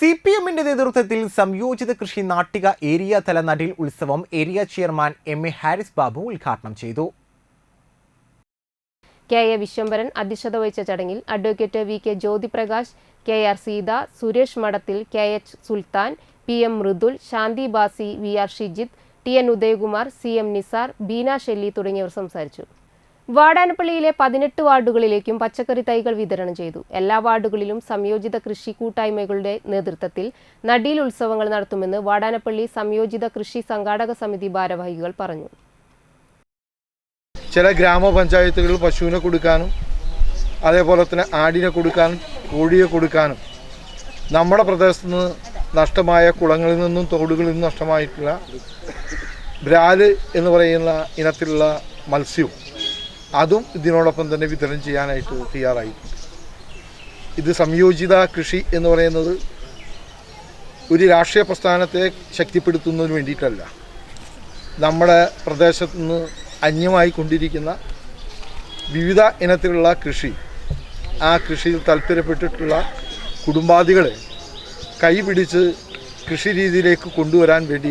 C P എമ്മിന്റെ നേതൃത്വത്തിൽ സംയോജിത കൃഷി നാട്ടിക ഏരിയ തല ഉത്സവം area chairman M A Haris Babu ഉദ്ഘാടനം ചെയ്തു. കെ എ വിശ്വംഭരൻ അധ്യക്ഷത വഹിച്ച ചടങ്ങിൽ advocate V K Jyothiprakash K R Seetha Suresh Madathil K H Sulthan P M Mridul Shanthi Basi V R Shijith T N Udayakumar C M Nisar Beena Shelly തുടങ്ങിയവർ സംസാരിച്ചു. വാടാനപ്പള്ളിയിലെ പതിനെട്ട് വാർഡുകളിലേക്കും പച്ചക്കറി തൈകൾ വിതരണം ചെയ്തു. എല്ലാ വാർഡുകളിലും സംയോജിത കൃഷി കൂട്ടായ്മകളുടെ നേതൃത്വത്തിൽ നടീൽ ഉത്സവങ്ങൾ നടത്തുമെന്ന് വാടാനപ്പള്ളി സംയോജിത കൃഷി സംഘാടക സമിതി ഭാരവാഹികൾ പറഞ്ഞു. ചില ഗ്രാമപഞ്ചായത്തുകളിൽ പശുവിനെ കൊടുക്കാനും അതേപോലെ തന്നെ ആടിനെ കൊടുക്കാനും കോഴിയെ കൊടുക്കാനും നമ്മുടെ പ്രദേശത്ത് നിന്ന് നഷ്ടമായ കുളങ്ങളിൽ നിന്നും തോടുകളിൽ നിന്നും നഷ്ടമായിട്ടുള്ള ബ്രാൽ എന്ന് പറയുന്ന ഇനത്തിലുള്ള മത്സ്യവും അതും ഇതിനോടൊപ്പം തന്നെ വിതരണം ചെയ്യാനായിട്ട് തയ്യാറായിട്ടുണ്ട് ഇത് സംയോജിത കൃഷി എന്ന് പറയുന്നത് ഒരു രാഷ്ട്രീയ പ്രസ്ഥാനത്തെ ശക്തിപ്പെടുത്തുന്നതിന് വേണ്ടിയിട്ടല്ല. നമ്മുടെ പ്രദേശത്ത് നിന്ന് അന്യമായി കൊണ്ടിരിക്കുന്ന വിവിധ ഇനത്തിലുള്ള കൃഷി ആ കൃഷിയിൽ താല്പര്യപ്പെട്ടിട്ടുള്ള കുടുംബാദികളെ കൈപിടിച്ച് കൃഷി രീതിയിലേക്ക് കൊണ്ടുവരാൻ വേണ്ടി